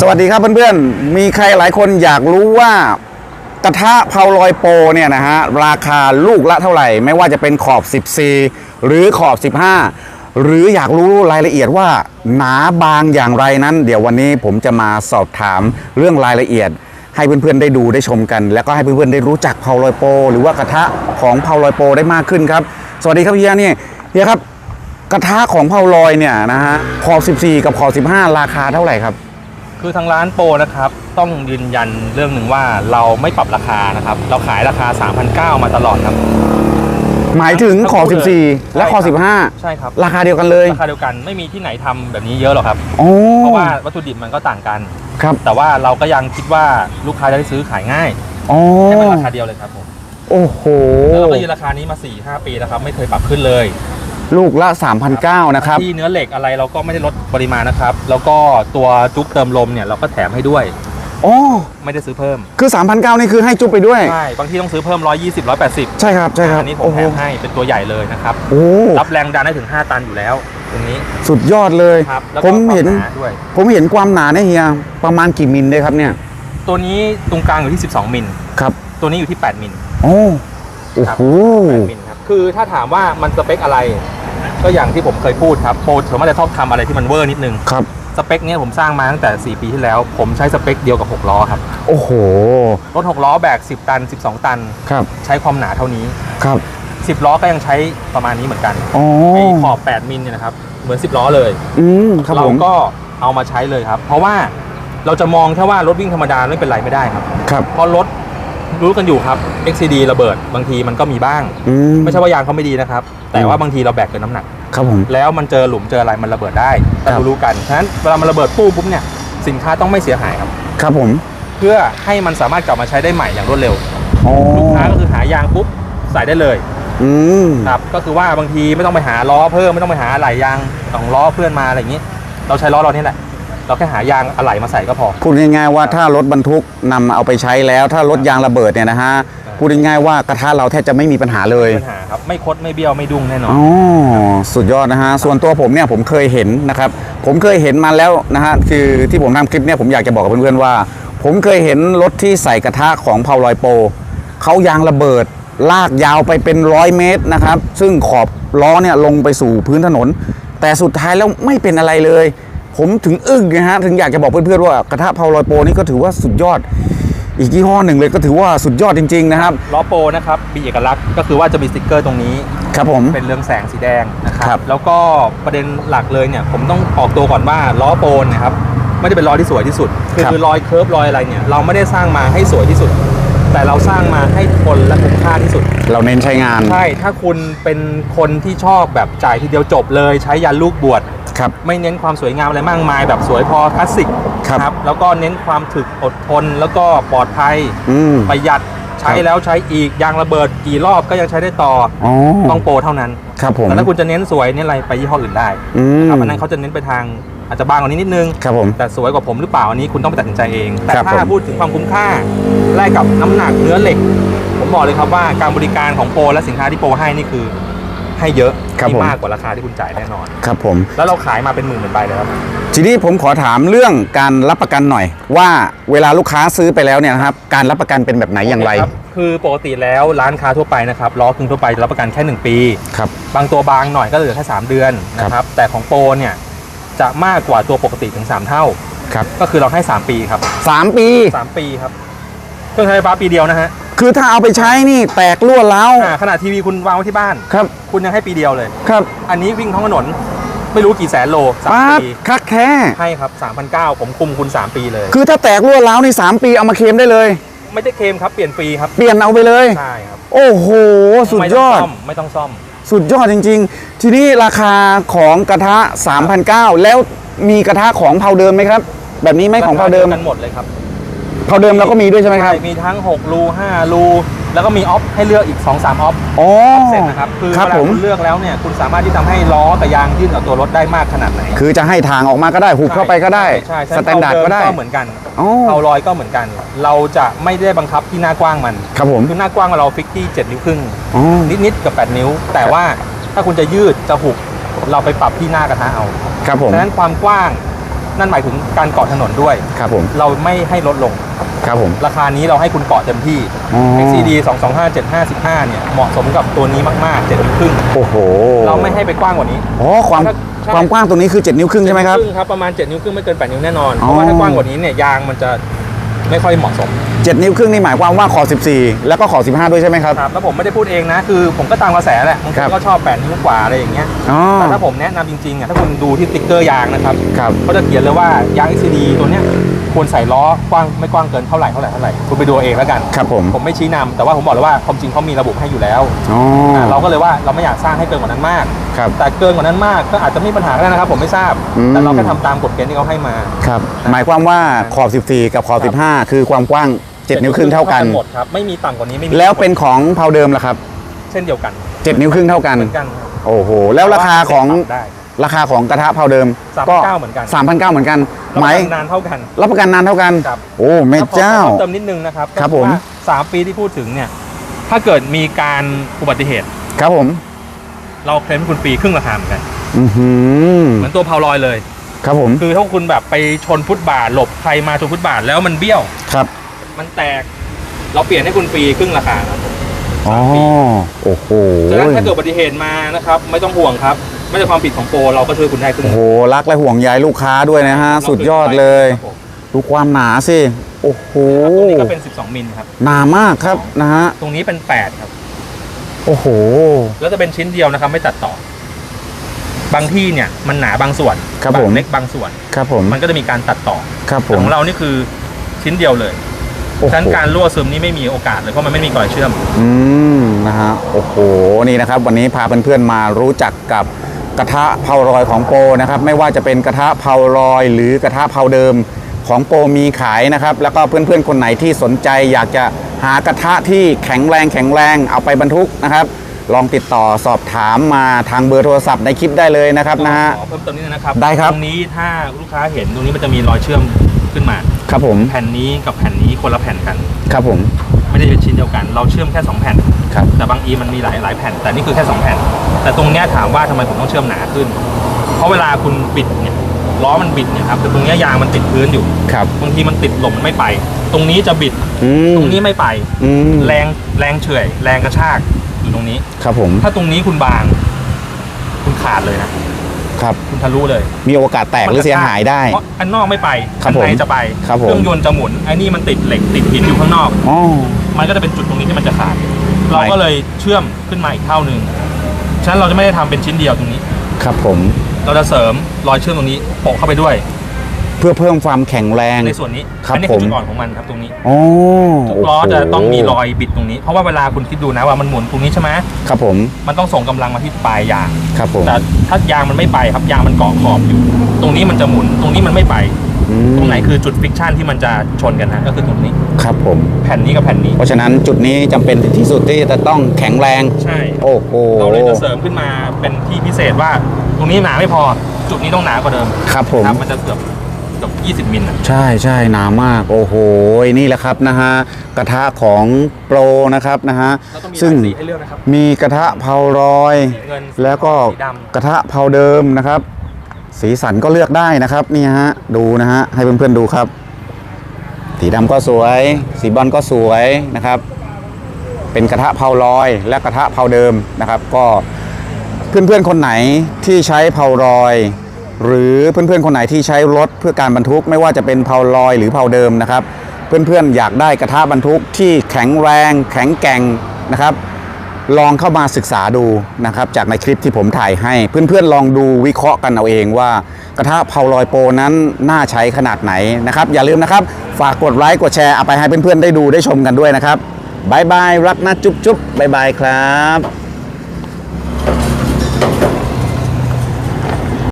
สวัสดีครับเพื่อนๆ มีใครหลายคนอยากรู้ว่ากระทะเผาลอยโปรเนี่ยนะฮะราคาลูกละเท่าไหร่ ไม่ว่าจะเป็นขอบ 14 หรือขอบ 15 หรืออยากรู้รายละเอียดว่าหนาบางอย่างไรนั้น เดี๋ยววันนี้ผมจะมาสอบถามเรื่องรายละเอียด ให้เพื่อนๆได้ดูได้ชมกัน แล้วก็ให้เพื่อนๆได้รู้จักเผาลอยโปรหรือว่ากระทะของเผาลอยโปรได้มากขึ้นครับ สวัสดีครับเฮียเนี่ยเฮียครับกระทะของเผาลอยเนี่ยนะฮะขอบ 14 กับขอบ 15 ราคาเท่าไหร่ครับ คือทางร้านโปรนะครับ ต้องยืนยันเรื่องหนึ่งว่าเราไม่ปรับราคานะครับ เราขายราคา 3,900 มาตลอดครับ หมายถึงขอบทั้งคู่เลย14 และขอบใช่ครับ15ราคาเดียวกันเลย ราคาเดียวกันไม่มีที่ไหนทำแบบนี้เยอะหรอกครับโอ้เพราะว่าวัตถุดิบมันก็ต่างกันครับ แต่ว่าเราก็ยังคิดว่าลูกค้าจะได้ซื้อขายง่ายอ๋อให้มันราคาเดียวเลยครับผมโอ้โหแล้วเราก็ยืนราคานี้มา4-5ปีแล้วครับ ไม่เคยปรับขึ้นเลย ลูกละ 3,900นะครับ ที่เนื้อเหล็กอะไรเราก็ไม่ได้ลดปริมาณนะครับ แล้วก็ตัวจุ๊บเติมลมเนี่ยเราก็แถมให้ด้วยอ๋อไม่ได้ซื้อเพิ่ม คือ 3,900นี่คือให้จุ๊บไปด้วย ใช่ บางที่ต้องซื้อเพิ่ม 120 180 ใช่ครับใช่ครับอันนี้ผมโอ้โหแถมให้เป็นตัวใหญ่เลยนะครับ โอ้ รับแรงดันได้ถึง 5 ตันอยู่แล้วตรงนี้ สุดยอดเลยครับแล้วผก็มความเห็นหนาด้วยผมเห็นความหนาเนี่ยเฮีย ประมาณกี่มิลได้ครับเนี่ย ตัวนี้ตรงกลางอยู่ที่ 12 มิล ครับ ตัวนี้อยู่ที่ 8 มิล โอ้ โอ้ครับโห8มิลครับ คือถ้าถามว่ามันสเปคอะไร ก็อย่างที่ผมเคยพูดครับโปรส่วนมากจะชอบทำอะไรที่มันเวอร์นิดนึงครับ สเปคเนี้ยผมสร้างมาตั้งแต่ 4 ปีที่แล้ว ผมใช้สเปคเดียวกับ 6 ล้อครับ โอ้โห รถ 6 ล้อแบก 10 ตัน 12 ตัน ครับ ใช้ความหนาเท่านี้ ครับ 10 ล้อก็ยังใช้ประมาณนี้เหมือนกันอ๋อไอ้ขอบ 8 มิลเนี่ยนะครับ เหมือน 10 ล้อเลย อืมครับเราผม ก็เอามาใช้เลยครับ เพราะว่าเราจะมองแค่ว่ารถวิ่งธรรมดาไม่เป็นไรไม่ได้ครับ ครับ เพราะรถ รู้กันอยู่ครับ XCD ระเบิดบางทีมันก็มีบ้าง อืม ไม่ใช่ว่ายางเขาไม่ดีนะครับ แต่อืมว่าบางทีเราแบกเกินน้ำหนัก ครับผม แล้วมันเจอหลุมเจออะไรมันระเบิดได้แต่ครับ รู้ๆกันฉะนั้นเวลามันระเบิดปุ๊บปุ๊บเนี่ยสินค้าต้องไม่เสียหายครับ ครับผมเพื่อให้มันสามารถกลับมาใช้ได้ใหม่อย่างรวดเร็วอ๋อลูกค้าก็คือหายางปุ๊บใส่ได้เลยอืมครับก็คือว่าบางทีไม่ต้องไปหาล้อเพิ่มไม่ต้องไปหาอะไหล่ยางของล้อเพื่อนมาอะไรอย่างนี้ เราใช้ล้อเรานี่แหละ เราแค่หายางอะไหล่มาใส่ก็พอ พูดง่ายๆว่าถ้ารถบรรทุกนำเอาไปใช้แล้ว ถ้ารถยางระเบิดเนี่ยนะฮะครับพูดง่ายๆว่ากระทะเราแทบจะไม่มีปัญหาเลย ปัญหาครับ ไม่คดไม่เบี้ยวไม่ดุ้งแน่นอน อ๋อ สุดยอดนะฮะ ส่วนตัวผมเนี่ยผมเคยเห็นนะครับ ผมเคยเห็นมาแล้วนะฮะ คือที่ผมทำคลิปเนี่ยผมอยากจะบอกกับเพื่อนๆว่า ผมเคยเห็นรถที่ใส่กระทะของพาวลอยโปรเขายางระเบิด ลากยาวไปเป็นร้อยเมตรนะครับ ซึ่งขอบล้อเนี่ยลงไปสู่พื้นถนน แต่สุดท้ายแล้วไม่เป็นอะไรเลย ผมถึงอึ้งนะฮะถึงอยากจะบอกเพื่อนๆว่ากระทะพาวลอยโปรนี่ก็ถือว่าสุดยอด อีกยี่ห้อหนึ่งเลยก็ถือว่าสุดยอดจริงๆนะครับล้อโปรนะครับมีเอกลักษณ์ก็คือว่าจะมีสติ๊กเกอร์ตรงนี้ครับผมเป็นเรืองแสงสีแดงนะคครัรับบแล้วก็ประเด็นหลักเลยเนี่ยผมต้องออกตัวก่อนว่าล้อโปรนะครับไม่ได้เป็นล้อที่สวยที่สุดคือครับคือรอยเคิร์ฟรอยอะไรเนี่ยเราไม่ได้สร้างมาให้สวยที่สุด แต่เราสร้างมาให้ทนและคุ้มค่าที่สุด เราเน้นใช้งานใช่ถ้าคุณเป็นคนที่ชอบแบบจ่ายทีเดียวจบเลยใช้ยันลูกบวช ครับไม่เน้นความสวยงามอะไรมากมาย แบบสวยพอคลาสสิกครับแล้วก็เน้นความถึกอดทนแล้วก็ปลอดภัยอืมประหยัดใช้ครับแล้วใช้อีกยางระเบิดกี่รอบก็ยังใช้ได้ต่ออ๋อต้องโปรเท่านั้นครับผมแต่ถ้าคุณจะเน้นสวยเน้นอะไรไปยี่ห้ออื่นได้อืมครับอันนั้นเขาจะเน้นไปทางอาจจะบางกว่านี้นิดนึงครับผมแต่สวยกว่าผมหรือเปล่าอันนี้คุณต้องไปตัดสินใจเอง แต่ครับถ้าผมพูดถึงความคุ้มค่าแลกกับน้ำหนักเนื้อเหล็ก ผมบอกเลยครับว่าการบริการของโปรและสินค้าที่โปรให้นี่คือ ให้เยอะครับที่ผม มากกว่าราคาที่คุณจ่ายแน่นอน ครับผม แล้วเราขายมาเป็นหมื่นเป็นใบเลยครับทีนี้ผมขอถามเรื่องการรับประกันหน่อย ว่าเวลาลูกค้าซื้อไปแล้วเนี่ยนะครับ การรับประกันเป็นแบบไหนอย่างไรโเคคบคือปกติแล้วร้านค้าทั่วไปนะครับล้อครึ่งทั่วไปจะรับประกันแค่1ปี ครับ บางตัวบางหน่อยก็เหลือแค่3เดือนนะครับแต่ของโปรเนี่ยจะมากกว่าตัวปกติถึง 3 เท่า ครับก็คือเราให้ 3 ปีครับ สามปี 3 ปีครับเครื่องใช้ไฟฟ้าปีเดียวนะฮะ คือถ้าเอาไปใช้นี่แตกรั่วแล้วอ่าขนาดทีวีคุณวางไว้ที่บ้าน ครับคุณยังให้ปีเดียวเลย ครับอันนี้วิ่งท้องถนนไม่รู้กี่แสนโลสามป้าดปี คักแค่ให้ครับ3,900ผมคุมคุณ 3 ปีเลย คือถ้าแตกรั่วแล้วนี่สามปีเอามาเคลมได้เลย ไม่ได้เคลมครับ เปลี่ยนฟรีครับ เปลี่ยนเอาไปเลย ใช่ครับโอ้โห สุดไม่ยต้งอดซ่อมไม่ต้องซ่อม สุดยอดจริง ๆ ทีนี้ราคาของกระทะ3,900 แล้วมีกระทะของเผาเดิมไหมครับ แบบนี้ไหมของเผาเดิมกันหมดเลยครับ เผาเดิมเราก็มีด้วยใช่ไหมครับใช่มีทั้ง6รู5รูแล้วก็มีออฟให้เลือกอีก 2-3ออฟอ๋อเสร็จนะครับคือครับเวลาผม คุณเลือกแล้วเนี่ยคุณสามารถที่ทำให้ล้อกับยางยื่นกับตัวรถได้มากขนาดไหนคือจะให้ทางออกมาก็ได้หุบเข้าไปก็ได้ ใช่ใช่สแตนดาร์ดก็ได้ก็เหมือนกันอ๋อเอาลอยก็เหมือนกัน เราจะไม่ได้บังคับที่หน้ากว้างมันครับผมคือหน้ากว้างเราฟิกที่7นิ้วครึ่งอ๋อนิดๆกับ 8 นิ้ว แต่ว่าถ้าคุณจะยืดจะหุบเราไปปรับที่หน้ากระทะเอา ครับผมดังนั้นความกว้าง นั่นหมายถึงการเกาะถนนด้วย ครับผมเราไม่ให้ลดลง ครับผม ราคานี้เราให้คุณเกาะเต็มที่อ๋อ XCD 225 755เนี่ยเหมาะสมกับตัวนี้มากๆ7นิ้วครึ่งโอ้โหเราไม่ให้ไปกว้างกว่านี้ อ๋อความใช่ ความกว้างตัวนี้คือ 7 นิ้วครึ่งใช่ไหมครับ7นิ้วครึ่งครับประมาณ7นิ้วครึ่งไม่เกิน8นิ้วแน่นอน อ๋อ เพราะว่าถ้ากว้างกว่านี้เนี่ยยางมันจะ ไม่ค่อยเหมาะสม 7 นิ้วครึ่งนี่หมายความว่าขอบ14 แล้วก็ขอบ15 ด้วยใช่ไหมครับ ครับแล้วผมไม่ได้พูดเองนะ คือผมก็ตามกระแสแหละบางคครันบ ก็ชอบ8นิ้วกว่าอะไรอย่างเงี้ยอ๋อ แต่ถ้าผมแนะนำจริงๆอะถ้าคุณดูที่สติ๊กเกอร์ยางนะครับครับ เขาจะเขียนเลยว่ายาง XCD ตัวเนี้ยควรใส่ล้อกว้างไม่กว้างเกินเท่าไหร่เท่าไหร่เท่าไหร่คุณไปดูเอาเองแล้วกัน ครับผมผมไม่ชี้นำแต่ว่าผมบอกเลยว่าความจริงเขามีระบุให้อยู่แล้วอ๋ออะเราก็เลยว่าเราไม่อยากสร้างให้เกินกว่านั้นมาก ครับ แต่เกินกว่านั้นมากก็อาจจะมีปัญหาก็ได้นะครับผมไม่ทราบ อืม แต่เราแค่ทำตามกฎเกณฑ์ที่เขาให้มา ครับ หมายความว่าขอบ 14 กับขอบ 15คือความกว้าง 7 นิ้วครึ่งเท่ากัน หมดครับไม่มีต่ำกว่านี้ไม่มีแล้วเป็นของเพาเดิมล่ะครับ เช่นเดียวกัน7 นิ้วครึ่งเท่ากัน เหมือนกันโอ้โห แล้วราคาของได้ ราคาของกระทะเพาเดิม3,900เหมือนกัน 3,900เหมือนกันแล้วหมายนานเท่ากัน รับประกันนานเท่ากัน ครับ โอ้แม่เจ้า แล้วขอเติมนิดนึงนะครับครับก็อผมว่าสามปีที่พูดถึงเนี่ย ถ้าเกิดมีการอุบัติเหตุ ครับผมเราเคลมให้คุณฟรีครึ่งราคาเหมือนกัน อือหือเหมือนตัวเพาลอยเลย ครับผมคือถ้าคุณแบบไปชนฟุตบาทหลบใครมาชนฟุตบาทแล้วมันเบี้ยว ครับ มันแตก เราเปลี่ยนให้คุณฟรีครึ่งราคาครับอ๋อโอ้โหฉะนั้นถ้าเกิดอุบัติเหตุมานะครับ ไม่ต้องห่วงครับ ไม่ใช่ความผิดของโปรเราก็ช่วยคุณได้ครึ่งโอ้โหรักและห่วงใยลูกค้าด้วยนะฮะ สุดยอดเลยครับผมดูความหนาสิโอ้โหครับตรงนี้ก็เป็น 12 มิลครับหนามากครับนะฮะตรงนี้เป็น 8 ครับ โอ้โห แล้วจะเป็นชิ้นเดียวนะครับ ไม่ตัดต่อ บางที่เนี่ยมันหนาบางส่วนครับบางผมเล็กบางส่วน ครับผมมันก็จะมีการตัดต่อครับผแต่มของเรานี่คือชิ้นเดียวเลยโอ้โหฉะนั้นการรั่วซึมนี่ไม่มีโอกาสเลยเพราะมันไม่มีกร่อยเชื่อม อืมนะฮะโอ้โหนี่นะครับ วันนี้พาเพื่อนๆมารู้จักกับกระทะเผาลอยของโปรนะครับ ไม่ว่าจะเป็นกระทะเผาลอย หรือกระทะเผาเดิมของโปรมีขายนะครับ แล้วก็เพื่อนๆคนไหนที่สนใจ อยากจะหากระทะที่แข็งแรงแข็งแรงเอาไปบรรทุกนะครับ ลองติดต่อสอบถามมาทางเบอร์โทรศัพท์ในคลิปได้เลยนะครับนะฮะ ขอเพิ่มเติมนิดนึงนะครับได้ครับ ตรงนี้ถ้าลูกค้าเห็นตรงนี้มันจะมีรอยเชื่อมขึ้นมา ครับผมแผ่นนี้กับแผ่นนี้คนละแผ่นกัน ครับผมไม่ได้เป็นชิ้นเดียวกัน เราเชื่อมแค่2แผ่น ครับ แต่บางอีมันมีหลายหลายแผ่น แต่นี่คือแค่2แผ่น แต่ตรงเนี้ยถามว่าทำไมผมต้องเชื่อมหนาขึ้น เพราะเวลาคุณบิดเนี่ยล้อมันบิดเนี่ยครับแต่ตรงเนี้ยยางมันติดพื้นอยู่ ครับบางทีมันติดหล่มมันไม่ไป ตรงนี้จะบิด อืมตรงนี้ไม่ไป อืมแรงแรงเฉื่อยแรงกระชาก อยู่ตรงนี้ ครับผม ถ้าตรงนี้คุณบาง คุณขาดเลยนะ ครับ คุณทะลุเลย มีโอกาสแตกหรือเสียหายได้ เพราะอันนอกไม่ไปครัอับผมในจะไป ครับผม เครื่องยนต์จะหมุน ไอ้นี่มันติดเหล็กติดหินอยู่ข้างนอก อ๋อ มันก็จะเป็นจุดตรงนี้ที่มันจะขาด เราก็เลยเชื่อมขึ้นมาอีกเท่าหนึ่งฉะนั้นเราจะไม่ได้ทำเป็นชิ้นเดียวตรงนี้ ครับผม เราจะเสริมรอยเชื่อมตรงนี้โปะเข้าไปด้วย เพื่อเพิ่มความแข็งแรง ในส่วนนี้ครับอันี้ผคือมจุดอ่อนของมันครับตรงนี้อ๋อทุกล้อจะต้องมีรอยบิดตรงนี้ เพราะว่าเวลาคุณคิดดูนะว่ามันหมุนตรงนี้ใช่ไหมครับผมมันต้องส่งกำลังมาที่ปลายยาง ครับผมแต่ถ้ายางมันไม่ไปครับยางมันเกาะขอบอยู่ ตรงนี้มันจะหมุนตรงนี้มันไม่ไป อืมตรงไหนคือจุดฟิกชันที่มันจะชนกันนะก็คือตรงนี้ ครับผม แผ่นนี้กับแผ่นนี้ เพราะฉะนั้นจุดนี้จำเป็นที่สุดที่จะต้องแข็งแรง ใช่ โอ้โหเราเลยจะเสริมขึ้นมาเป็นที่พิเศษว่า ตรงนี้หนาไม่พอ จุดนี้ต้องหนากว่าเดิมครับผม ครับมันจะเกือบเกือบ20 มิลนะใช่ใช่หนามาก โอ้โห นี่แหละครับนะฮะกระทะของโปรนะครับนะฮะแล้วก็มีหซึ่งลายสีให้เลือกนะครับ มีกระทะเผารอยสีเงินแล้วก็สีดำ กระทะเผาเดิมนะครับ สีสันก็เลือกได้นะครับนี่ฮะดูนะฮะให้เพื่อนๆดูครับ สีดำก็สวย สีบอลก็สวยนะครับ เป็นกระทะเผาลอย และกระทะเผาเดิมนะครับ ก็เพื่อนๆคนไหนที่ใช้เผาลอย หรือเพื่อนๆคนไหนที่ใช้รถเพื่อการบรรทุกไม่ว่าจะเป็นเผาลอยหรือเผาเดิมนะครับ เพื่อนๆอยากได้กระทะบรรทุกที่แข็งแรง แข็งแกร่งนะครับ ลองเข้ามาศึกษาดูนะครับ จากในคลิปที่ผมถ่ายให้เพื่อนๆลองดูวิเคราะห์กันเอาเองว่ากระทะเผาลอยโปรนั้นน่าใช้ขนาดไหนนะครับ อย่าลืมนะครับ ฝากกดไลค์กดแชร์เอาไปให้เพื่อนๆได้ดูได้ชมกันด้วยนะครับบายบายรักนะจุ๊บจุ๊บบายบายครับ